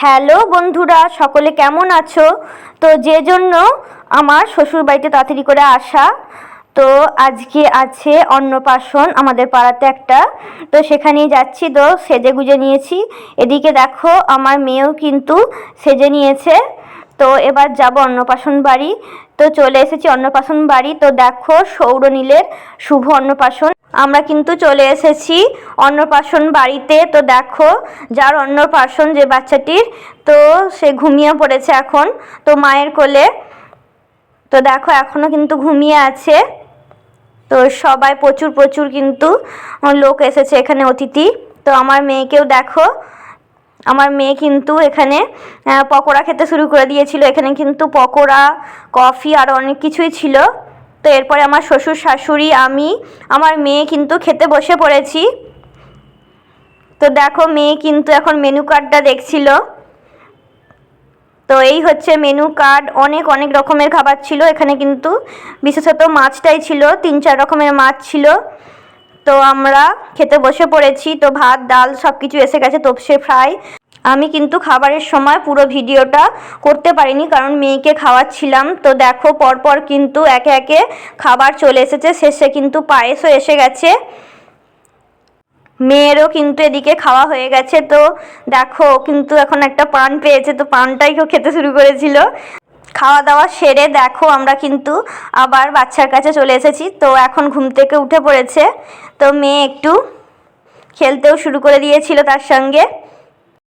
Hello বন্ধুরা, সকলে কেমন আছো? তো যে জন্য আমার শ্বশুর বাড়িতে তাড়াতাড়ি করে আসা, তো আজকে আছে অন্নপ্রাশন আমাদের পাড়াতে একটা, তো সেখানেই যাচ্ছি তো সেজে গুজে নিয়েছি। এদিকে দেখো আমার মেয়েও কিন্তু সেজে নিয়েছে। তো এবার যাব অন্নপ্রাশন বাড়ি তো চলে এসেছি অন্নপ্রাশন বাড়ি তো দেখো সৌরনীলের শুভ অন্নপ্রাশন। আমরা কিন্তু চলে এসেছি অন্নপ্রাশন বাড়িতে তো দেখো যার অন্নপ্রাশন যে বাচ্চাটির, তো সে ঘুমিয়ে পড়েছে এখন। তো মায়ের কোলে। তো দেখো এখনও কিন্তু ঘুমিয়ে আছে। তো সবাই প্রচুর প্রচুর কিন্তু লোক এসেছে এখানে অতিথি। তো আমার মেয়েকেও দেখো। আমার মেয়ে কিন্তু এখানে পকোড়া খেতে শুরু করে দিয়েছিল। এখানে কিন্তু পকোড়া, কফি আর অনেক কিছুই ছিল। তো এরপরে আমার শ্বশুর শাশুড়ি, আমি, আমার মেয়ে কিন্তু খেতে বসে পড়েছি। তো দেখো, মেয়ে কিন্তু এখন মেনু কার্ডটা দেখছিল। তো এই হচ্ছে মেনু কার্ড অনেক অনেক রকমের খাবার ছিল। এখানে কিন্তু বিশেষত মাছটাই ছিল। তিন, চার রকমের মাছ ছিল। তো আমরা খেতে বসে পড়েছি, তো ভাত, ডাল সব কিছু এসে গেছে তোপসে ফ্রাই। আমি কিন্তু খাবারের সময় পুরো ভিডিওটা করতে পারিনি, কারণ মেয়েকে খাওয়াচ্ছিলাম। তো দেখো, পরপর কিন্তু একে একে খাবার চলে এসেছে, শেষে কিন্তু পায়েসও এসে গেছে। মেয়েরও কিন্তু এদিকে খাওয়া হয়ে গেছে, তো দেখো, কিন্তু এখন একটা পান পেয়েছে, তো পানটাই কেউ খেতে শুরু করেছিল। খাওয়া দাওয়া সেরে দেখো আমরা কিন্তু আবার বাচ্চার কাছে চলে এসেছি। তো এখন ঘুম থেকে উঠে পড়েছে। তো মেয়ে একটু খেলতেও শুরু করে দিয়েছিল তার সঙ্গে।